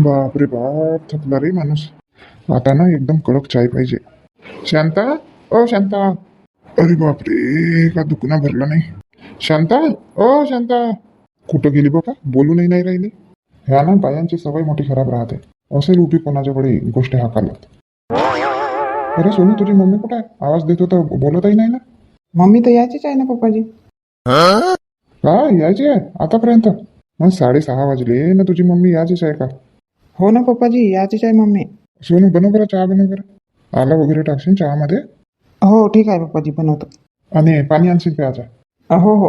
बापरे बाप थकला रे माणूस. आता ना एकदम कडक चाय पाहिजे. शांता? ओ शांता. अरे बापरे का दुखणं भरलं नाही. शांता? ओ शांता. कुठं गेली बाबा बोलूनही नाही राहिली. ह्या ना बायांची सवय मोठी खराब राहते. असेल उभी कोणाच्याकडे गोष्टी हाकालत. अरे सोनू तुझी मम्मी कुठे आहे? आवाज देतो तर बोलतही नाही ना. मम्मी तर यायचीच आहे ना पप्पाजी. का यायची आहे? आतापर्यंत? मग साडेसहा वाजले ना तुझी मम्मी याचीच आहे का? हो ना पप्पाजी याचीच आहे मम्मी. सोनू बनव बरं चहा बनव बरं. आला वगैरे टाकशील चहामध्ये? हो ठीक आहे पप्पाजी बनवतो. आणि पाणी आणशील प्यायचा हो हो.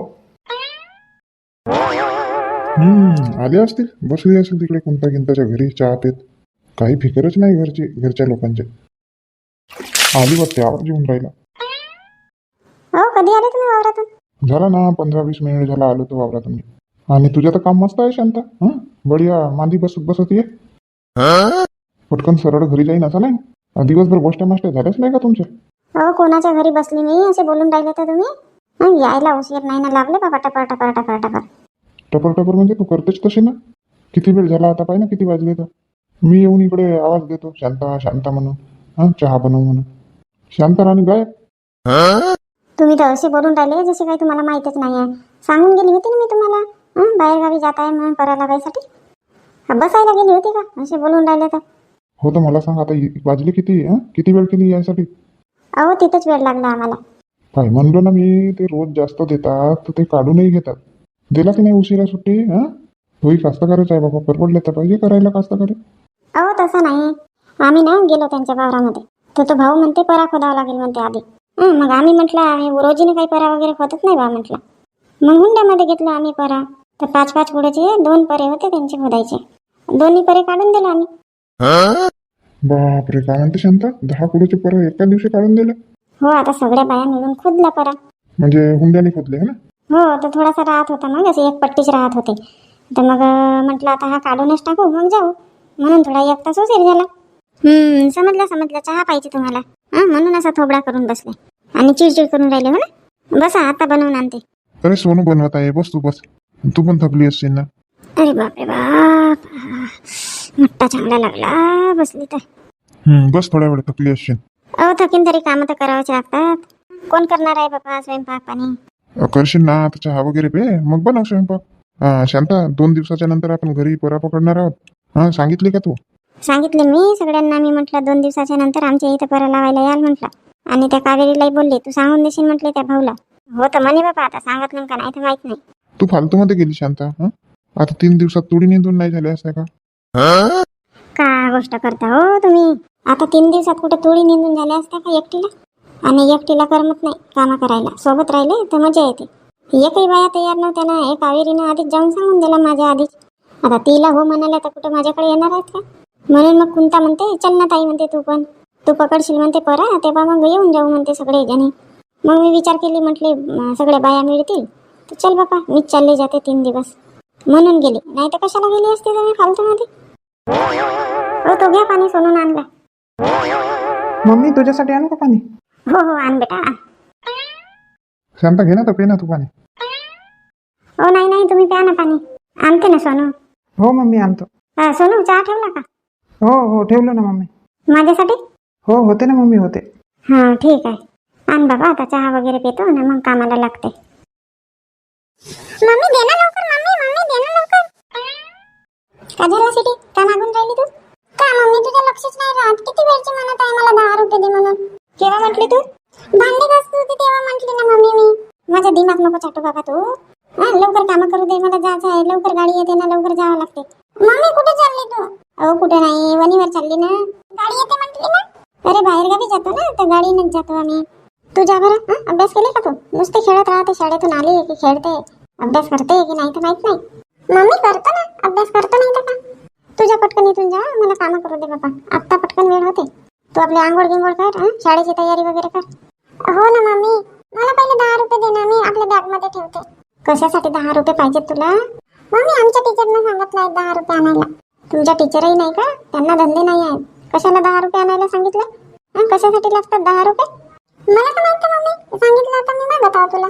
हम्म आले असतील. बसले असेल तिकडे कोणत्या गिंताच्या घरी चहा पेत. काही फिकरच नाही घरची घरच्या लोकांचे. आली वाटते आवाज येऊन राहिला. हो कधी आले तुम्ही वावरातून? झाला ना पंधरा वीस मिनिट झाला आलो तो वावरातून. मी. आणि तुझं तर काम मस्त आहे शांता. हं? बढिया मांदी बसत बसत ये. पटकन सरळ घरी जाईन असं नाही? दिवसभर गोष्टी माष्ट्या झाल्याच नाही का तुमच्या हो कोणाच्या घरी बसली मी असे बोलून राहिले तर तुम्ही? हं, यायला उशीर नाही ना लागले बाबा टपर टपर टपर टपर. टपर टपर म्हणजे तू करतेच तशी ना? किती वेळ झाला आता पाहिजे ना किती वाजले तर? मी येऊन इकडे आवाज देतो शांता शांता म्हणून. हा चहा बनव म्हणून. शांता राणी गायब. तुम्ही तर असे बोलून राहिले जसे काही तुम्हाला माहीतच नाही आहे. सांगून गेली होती ना मी तुम्हाला? हं, बाहेरगावी जात आहे म्हणून परा लागायसाठी हा, बसायला गेली होती का? असे बोलून राहिले तर. हो तर मला सांग आता इ- वाजले किती हा? किती वेळ केली यासाठी? अहो तिथंच वेळ लागला आम्हाला. काय म्हणलो ना मी ते रोज जास्त देतात तर ते काढूनही घेतात. दिला की नाही उशिरा सुट्टी हा? तोही कास्तकारच आहे बाबा परवडलं तर पाहिजे करायला कास्तकारी. अहो तसं नाही. आम्ही ना गेलो त्यांच्या वावरामध्ये. तर तो भाऊ म्हणते परा खोदावा लागेल म्हणते आधी. हं, मग आम्ही म्हटलं आम्ही रोजीने काही परा वगैरे खोदत नाही बा म्हटलं. मग हुंड्यामध्ये घेतलं आम्ही परा तर पाच पाच कुड्याचे दोन परे होते त्यांचे खोदायचे. दोन्ही परे काढून दिले आम्ही. बापरे काय म्हणते शांता? दहा कुडीचे परत एका दिवशी काढून दिले. हो आता सगळ्या बाया मिळून खोदला परा म्हणजे हुंड्याने खोदले ना? हो तर थोडासा राहत होता मग असे एक पट्टीच राहत होते. तर मग म्हटलं आता हा काढूनच टाकू मग जाऊ. म्हणून थोडा एक तास उशीर झाला. हम्म समजलं समजलं. चहा पाहिजे तुम्हाला. हा म्हणून असा थोबडा करून बसले. आणि चिडचिड करून राहिले हो ना? बसा आता बनवून आणते. अरे सोनू बनवत आहे बस तू बस. तू पण थकली असशील ना. अरे बापरे बाप मोठा चांगला लागला बसली तर हम्म, बस थोड्या वेळ थकली असशील अहो थकीन तरी कामं तर करावंच लागतात कोण करणार आहे बाबा स्वयंपाक पाणी अ, करशील ना आता चहा वगैरे पे मग बनव स्वयंपाक हा, शांता दोन दिवसाच्या नंतर आपण घरी परा पकडणार आहोत हा सांगितले का तू सांगितले मी सगळ्यांना मी म्हटलं दोन दिवसाच्या नंतर आमच्या इथं परा लावायला याल म्हटलं आणि त्या कावेरीलाही बोलले तू सांगून देशील म्हटले त्या भाऊला हो तर म्हणे बाबा आता सांगितलं का नाही तर माहीत नाही तू फालतू मध्ये गेली शांता हा आता तीन दिवसात तुडी निंदून नाही झाले असं का? का गोष्ट करता हो तुम्ही? आता तीन दिवसात कुठे तुळी निंदून झाल्या असता का एकटीला? आणि एकटीला करमत नाही कामं करायला. सोबत राहिले तर मजा येते. एकही बाया तयार नव्हत्या ना एक कावेरीनं आधीच जाऊन सांगून दिला माझ्या आधीच. आता तिला हो म्हणाल्या तर कुठे माझ्याकडे येणार आहेत का? म्हणून मग कुंता म्हणते चल ना ताई म्हणते तू पण. तू पकडशील म्हणते परा तेव्हा मग येऊन जाऊ म्हणते सगळे जणी मग मी विचार केली म्हटले सगळ्या बाया मिळतील. तर चल बापा मीच चालले जाते तीन दिवस. म्हणून गेली. नाही तर कशाला गेली असते तुम्ही फालतूमध्ये? हो तो घ्या पाणी सोडून आणला. मम्मी तुझ्यासाठी आणू का पाणी? हो हो आण बेटा आण. शांता घे ना तर पे ना तू पाणी. हो नाही नाही तुम्ही प्या ना पाणी. आणते ना सोनू. हो मम्मी आणतो. हा, सोनू चहा ठेवला का? हो हो ठेवलं ना मम्मी. माझ्यासाठी? हो होते ना मम्मी होते. हा ठीक आहे. आण बाबा आता चहा वगैरे पितो ना मग कामाला लागते. मम्मी दे ना लवकर. का झालं का मागून राहिली तू? का मम्मी तुझं लक्षच नाही राहत? किती वेळची म्हणत आहे मला दहा रुपये दे म्हणून. केव्हा म्हटली तू? भांडे घासत होती तेव्हा म्हटली ना मम्मी मी. माझा दिमाग नको चाटू बाबा तू. हा लवकर काम करू दे मला जायचं आहे. लवकर गाडी येते ना लवकर जावं लागते. मम्मी कुठे चालली तू? अहो कुठे नाही. वणीवर चालली ना. गाडी येते म्हटली ना? अरे बाहेर गावी जातो ना. तर गाडीनेच जातो आम्ही. तू जा बरं. अभ्यास केले का तू? नुसते खेळत राहते शाळेतून आली की खेळते? अभ्यास करते की नाही तर माहीत नाही. आपली आंघोळ गिंघोळ कर हं? शाळेची तयारी वगैरे कर. हो ना मम्मी. मला पहिले दहा रुपये दे ना मी आपल्या बॅगमध्ये ठेवते. कशासाठी दहा रुपये पाहिजेत तुला? मम्मी आमच्या टीचरनं सांगितलं आहे दहा रुपये आणायला. तुमच्या टीचरही नाही का? त्यांना धंदे नाही आहेत. कशाला दहा रुपये आणायला सांगितलं हं? कशासाठी लागतात दहा रुपये? मला का माहिती मम्मी. सांगितलं आता मी नाही बताव तुला.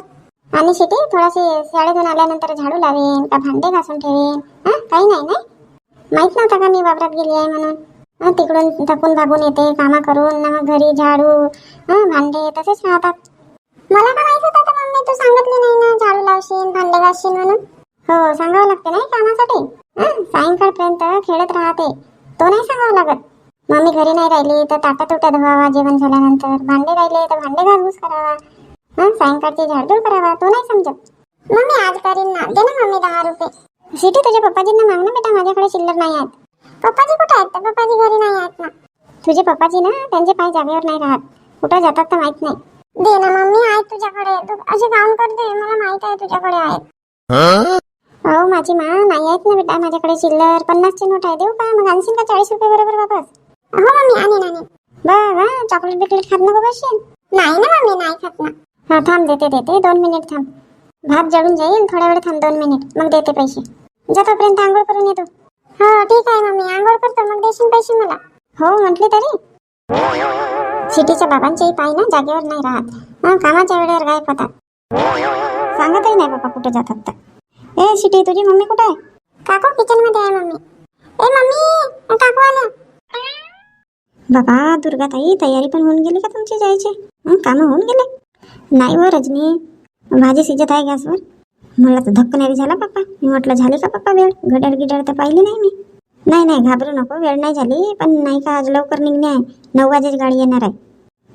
आणि शेती थोडाशी शाळेतून आल्यानंतर झाडू लावेन का भांडे घासून ठेवेन? हं? काही नाही नाही. माहीत नव्हतं का मी वावरात गेली आहे म्हणून? तिकडून थकून भागून येते कामा करून मग घरी झाडू भांडे तसेच राहतात. मला का माहीत होतं मम्मी तू सांगितली नाही ना झाडू लावशील भांडे घासशील म्हणून. हो सांगावं लागते नाही कामासाठी. सायंकाळपर्यंत खेळत राहते. तो नाही सांगावं लागत. मम्मी घरी नाही राहिली तर ताटा तुट्या धुवावा जेवण झाल्यानंतर. भांडे राहिले तर भांडे घासघूस करावा. मग सायंकाळची झाडझूड करावा तो नाही समजत. मम्मी आज करीन ना. दे ना मम्मी दहा रुपये. सिटी तुझ्या पप्पाजींना मागणं बेटा माझ्याकडे चिल्लर नाही आहेत पप्पाजी कुठे आहेत? पप्पाजी घरी नाही आहेत ना. तुझे पप्पाजी ना त्यांचे पाय जागेवर नाही राहत. कुठं जातात तर माहीत नाही. दे ना मम्मी आहेत तुझ्याकडे. तू असे काम करते मला माहीत आहे तुझ्याकडे आहेत हो? माझी मा नाही आहेत ना बेटा माझ्याकडे चिल्लर पन्नासची नोट आहे देऊ का? मग आणशील का चाळीस रुपये बरोबर वापस? हो मम्मी बा बा चॉकलेट बिकलेट खात नको बसशील. नाही ना मम्मी नाही खात ना. हा थांब देते देते. दोन मिनिट थांब. भात जळून जाईल थोड्या वेळ थांब दोन मिनिट मग देते पैसे. जा तोपर्यंत आंघोळ करून येतो हा ठीक आहे मम्मी. आंघोळ करतो. मग देशील पैसे मला. हो म्हटले तरी. सिटीच्या बाबांचेही पाय ना जागेवर नाही राहत. मग कामाच्या वेळेवर गायब होतात. सांगतही नाही बाबा कुठे जातात तर. ए सिटी तुझी मम्मी कुठे आहे? काकू किचनमध्ये आहे मम्मी. ए मम्मी काकू आल्या बाबा दुर्गाताई तयारी पण होऊन गेली का तुमची जायची? हं, कामं होऊन गेले? नाही व रजनी. भाजी शिजत आहे गॅसवर. मला तर धक्क नाही झाला पप्पा. मी म्हटलं झाली का पप्पा वेळ? घड्याळ गिडाळ तर पाहिली नाही मी. नाही नाही घाबरू नको वेळ नाही झाली पण नाही का आज लवकर निघणे आहे? नऊ वाजेची गाडी येणार आहे.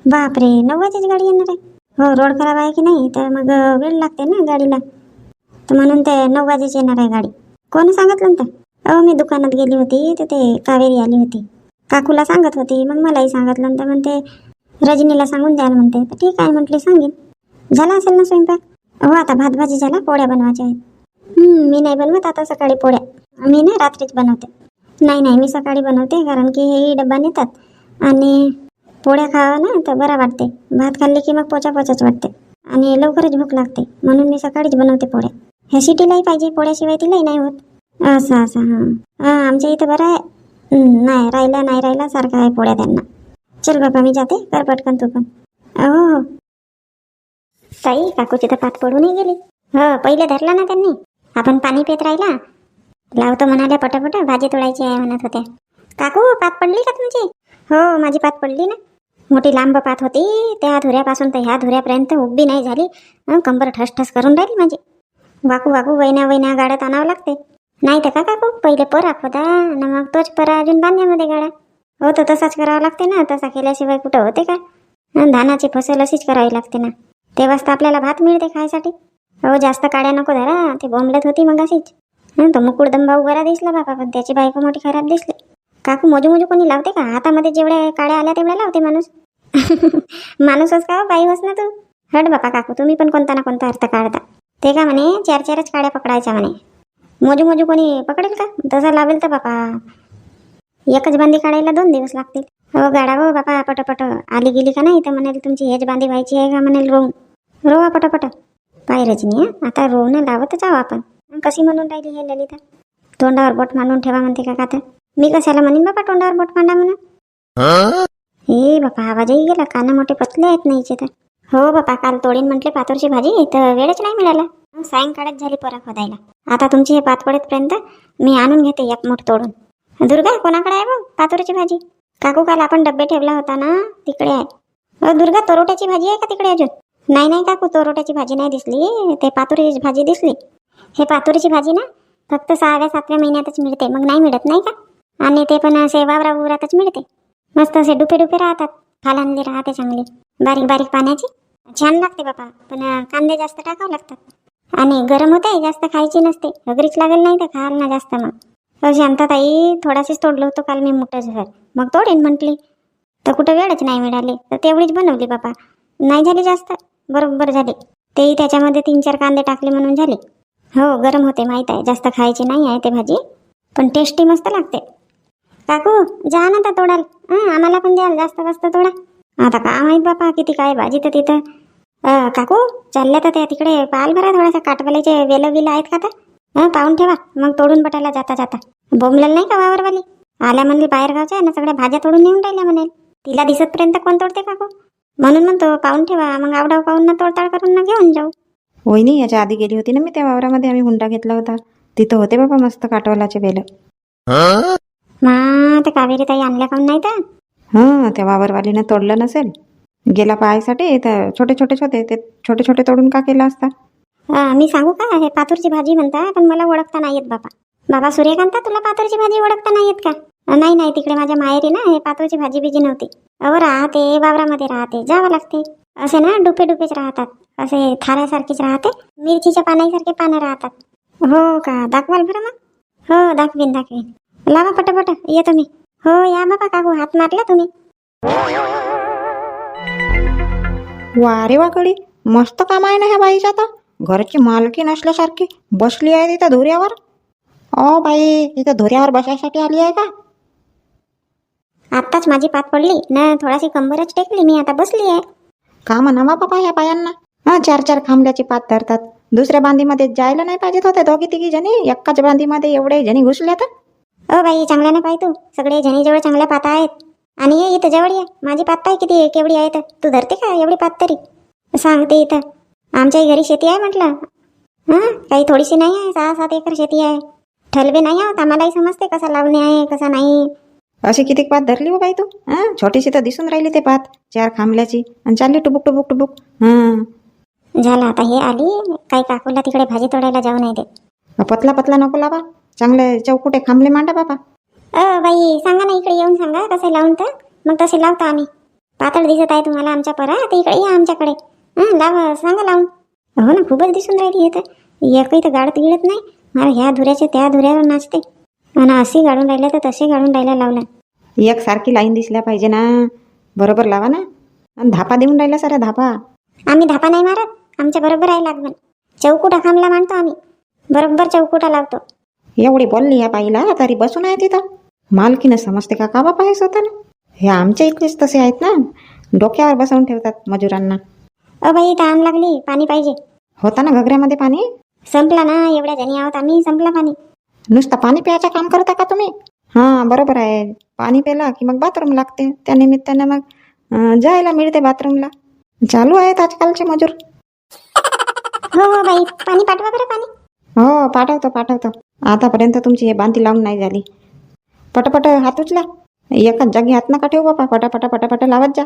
बापरे नऊ वाजेची गाडी येणार आहे? हो रोड खराब आहे की नाही तर मग वेळ लागते ना गाडीला. तर म्हणून ते नऊ वाजेची येणार आहे गाडी. कोण सांगितलं तर अहो मी दुकानात गेली होती तर ते कावेरी आली होती. काकूला सांगत होती मग मलाही सांगितलं तर म्हणते रजनीला सांगून द्याल म्हणते. तर ठीक आहे म्हटली सांगेन. झाला असेल ना स्वयंपाक? हो आता भात भाजी झाला पोळ्या बनवायच्या आहेत. मी नाही बनवत आता सकाळी पोळ्या. मी ना रात्रीच बनवते. नाही नाही मी सकाळी बनवते कारण की हे डब्बा नेतात आणि पोळ्या खावा ना तर बरा वाटते. भात खाल्ले की मग पोचा पोचाच वाटते. आणि लवकरच भूक लागते म्हणून मी सकाळीच बनवते पोळ्या. ह्या सिटीलाही पाहिजे पोळ्याशिवाय तिलाही नाही होत. असं असं हां. हां आमच्या इथं बरं आहे. नाही राहिला नाही राहिला सारखा आहे पोळ्या त्यांना. चल बाबा मी जाते कर पटकन तू पण. हो हो ताई काकूची तर पात पडूनही गेली. हो पहिले धरला ना त्यांनी. आपण पाणी पित राहिला. लावतो म्हणाल्या पटापट भाजी तोडायची आहे म्हणत होत्या. काकू पात पडली का तुमची? हो माझी पात पडली ना. मोठी लांब पात होती. त्या धुऱ्यापासून तर ह्या धुऱ्यापर्यंत उभी नाही झाली. कंबर ठस ठस करून राहिली माझी. वाकू वाकू वैना वैना गाड्यात आणावं लागते. नाही तर का काकू? पहिले पर होता ना मग तोच परा अजून बांधण्यामध्ये गाड्या हो तर तसाच करावा लागते ना. तसा केल्याशिवाय कुठं होते का? धानाची फसल अशीच करावी लागते ना. तेव्हाच तर आपल्याला भात मिळते खायसाठी. हो जास्त काड्या नको धरा ते बोंबलत होती मग अशीच तो मुकुडदम भाऊ बरा दिसला बाबा पण त्याची बायको मोठी खराब दिसली. काकू मोजू मोजू कोणी लावते का? हातामध्ये जेवढ्या काड्या आल्या तेवढ्या लावते माणूस. माणूसच का हो, बाई होस ना तू? हट बापा काकू तुम्ही पण कोणता ना कोणता अर्थ काढता. ते का म्हणे चार चारच काड्या पकडायच्या म्हणे. मोजू मोजू कोणी पकडेल का? तसं लावेल तर बापा. एकच बांधी काढायला दोन दिवस लागतील. हो गाडा हो बापा पटपट. आली गेली का नाही? तर म्हणाल तुमची हेच बांधी व्हायची आहे का म्हणाल रोवून रोवा पटापट. पाय रजनी आता रोवणं लावत जाऊ आपण. कशी म्हणून राहिली हे ललिता? तोंडावर बोट मांडून ठेवा म्हणते का तर मी कशाला म्हणेन बापा तोंडावर बोट मांडा म्हणून? हे बापा आवाजही गेला. काना मोठे पतले आहेत नाहीचे तर. हो बापा काल तोडीन म्हटले पातोरची भाजी. तर वेळच नाही मिळाला. सायंकाळच झाली परत खोदायला आता तुमची हे पातपडेपर्यंत मी आणून घेते एक मोठ तोडून. दुर्गा कोणाकडे आहे भाऊ पातोरची भाजी? काकू काल आपण डब्बे ठेवला होता ना तिकडे आहे. दुर्गा तरोट्याची भाजी आहे का तिकडे अजून? नाही नाही काकू तरोट्याची भाजी नाही दिसली. ते पातोरीची भाजी दिसली. हे पातोरीची भाजी ना फक्त सहाव्या सातव्या महिन्यातच मिळते. मग नाही मिळत नाही का? आणि ते पण असे वावरा उवरातच मिळते. मस्त असे डुपे डुपे राहतात. फालांली राहते चांगली. बारीक बारीक पाण्याची. छान लागते बापा. पण कांदे जास्त टाकावं लागतात. आणि गरम होते जास्त खायची नसते. अगरीच लागेल नाही तर खाल ना जास्त मग. तर शांताताई थोडाशीच तोडलं होतं काल मी मोठं सर मग तोडेन म्हटली. तर कुठं वेळच नाही मिळाले. तर तेवढीच बनवली बापा नाही झाली जास्त. बरोबर झाली. तेही त्याच्यामध्ये तीन चार कांदे टाकले म्हणून झाले. हो गरम होते माहीत आहे. जास्त खायची नाही आहे ते भाजी. पण टेस्टी मस्त लागते. काकू जा ना तर तोडाल आम्हाला पण द्याल. जास्त जास्त तोडा. आता का माहीत बापा किती काय भाजी तर तिथं. काकू चालल्या तर त्या तिकडे पाल भरा थोडासा काटवाल्याचे वेलं विलं आहेत का तर हं, पाहून ठेवा. मग तोडून बटायला जाता जाता. बोंबलेल नाही का वावरवाली? आल्या म्हणली बाहेर गावच्या ना सगळ्या भाज्या तोडून नेऊन राहिल्या म्हणेल तिला दिसतपर्यंत कोण तोडते काकू? म्हणून म्हणतो पाहून ठेवा. मग आवडाव पाहून ना तोडताड करून ना घेऊन जाऊ. वहिनी याच्या आधी गेली होती ना मी त्या वावरामध्ये. आम्ही हुंडा घेतला होता. तिथं होते बाबा मस्त काटवालाचे बेलं मा तर कावेरी ताई आणल्या काऊन नाही तर हां त्या वावरवालीनं तोडलं नसेल. गेला पाहायसाठी तर छोटे छोटेच होते ते छोटे छोटे तोडून का केला असता? मी सांगू का हे पातूरची भाजी म्हणता पण मला ओळखता नाही येत बाबा बाबा सूर्यकांता तुला पातूरची भाजी ओळखता नाही येत का नाही नाही तिकडे माझ्या माहेरी ना हे पातूरची भाजी बिजी नव्हती. अहो राहते वावरामध्ये राहते जावं लागते. असे ना डुपे डुपेच राहतात. असे थाऱ्यासारखेच राहते मिरचीच्या पानासारखे पानं राहतात. हो का? दाखवाल बरं मग. हो दाखवीन दाखवीन. लावा पटापट येतो मी. हो या बाबा काकू हात मारला तुम्ही. वा रे वा मस्त काम आहे ना ह्या बाईच्या तर. घरची मालकी नसल्यासारखी बसली आहे तिथं धुऱ्यावर? ओ बाई इथं धुऱ्यावर बसायसाठी आली आहे का? आत्ताच माझी पात पडली. ना थोडाशी कंबरच टेकली. मी आता बसली आहे. का म्हणावा बाबा ह्या बायांना? हा चार चार खांबल्याची पात धरतात. दुसऱ्या बांधीमध्ये जायला नाही पाहिजेत होते दोघी तिघी जणी? एकाच बांधीमध्ये एवढे जणी घुसल्या तर? ओ बाई चांगल्या ना पाय तू. सगळे जणीजवळ चांगल्या पाता आहेत. आणि ये इथं जवळ ये. माझी पात पाय किती केवढी आहे तर? तू धरते का एवढी पात तरी? सांगते इथं. आमच्याही घरी शेती आहे म्हटलं. हां काही थोडीशी नाही आहे सहा सात एकर शेती आहे. ठलबे नाही आहोत आम्हालाही समजते कसा लावणे आहे कसा नाही. अशी किती पात धरली हो बाई तू? हा छोटीशी तर दिसून राहिली ते पात चार खांबल्याची आणि चालली टुबुक टुबुक टुबुक. हा. झालं आता हे आली काही काकूला तिकडे भाजी तोडायला जाऊ नाही देत. पतला पतला नको लावा. चांगले चौकुटे खांबले मांडा बाबा अ बाई सांगा ना इकडे येऊन सांगा कसे लावून तर. मग तसे लावतो आम्ही. पातळ दिसत आहे तुम्हाला आमच्या परा तर इकडे या आमच्याकडे. हं लावा सांगा लावून हो ना खूपच दिसून राहिली हे तर एकही तर गाडत गिळत नाही मला ह्या धुऱ्याचे त्या धुऱ्यावर नाचते आणि अशी गाडून राहिल्या तर तसे गाडून राहिल्या लावल्या एक सारखी लाईन दिसल्या पाहिजे ना बरोबर लावा ना आणि धापा देऊन राहिल्या साऱ्या धापा आम्ही धापा नाही मारत आमच्या बरोबर आहे लागवण चौकुटा खांबला मांडतो आम्ही बरोबर चौकुटा लावतो एवढी बोलली या बाईला तरी बसून आहे तिथं मालकीनं समजते का का बापा हे स्वतःला हे आमच्या इकडेच तसे आहेत ना डोक्यावर बसवून ठेवतात मजुरांना अ बाई ताण लागली. पाणी पाहिजे. होता ना घगऱ्यामध्ये पाणी? संपला ना. एवढ्या जणी आहोत आम्ही. संपला पाणी. नुसतं पाणी प्यायचं काम करता का तुम्ही? हां बरोबर आहे. पाणी प्याला की मग बाथरूम लागते. त्या निमित्तानं मग अं, जायला मिळते बाथरूमला. चालू आहेत आजकालचे मजूर. हो हो बाई. पाणी पाठवा बरं पाणी. हो पाठवतो पाठवतो. आतापर्यंत तुमची हे बांधी लावून नाही झाली. पटापट हात उचला. एकाच जागी हात नका ठेवू बापा. पटापटा पटापट लावत जा.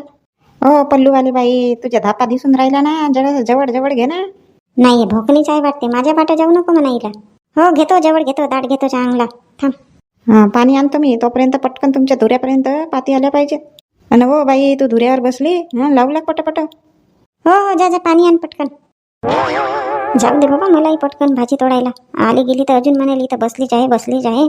हो पल्लूवाली बाई तुझ्या धापा दिसून राहिला ना जरा जवळ जवळ घे ना. नाही भोकणीच आहे वाटते. माझ्या पाट्या जाऊ नको म्हणा हिला हो घेतो जवळ घेतो दाट घेतो चांगला थांब. हां पाणी आणतो मी तोपर्यंत पटकन तुमच्या धुऱ्यापर्यंत पाती आल्या पाहिजे आणि हो बाई तू धुऱ्यावर बसली हां लावू लाग पटापट? हो हो जा जा पाणी आण पटकन. जाऊ दे बाबा मलाही पटकन भाजी तोडायला. आली गेली तर अजून म्हणाली तर बसलीच आहे बसलीच आहे.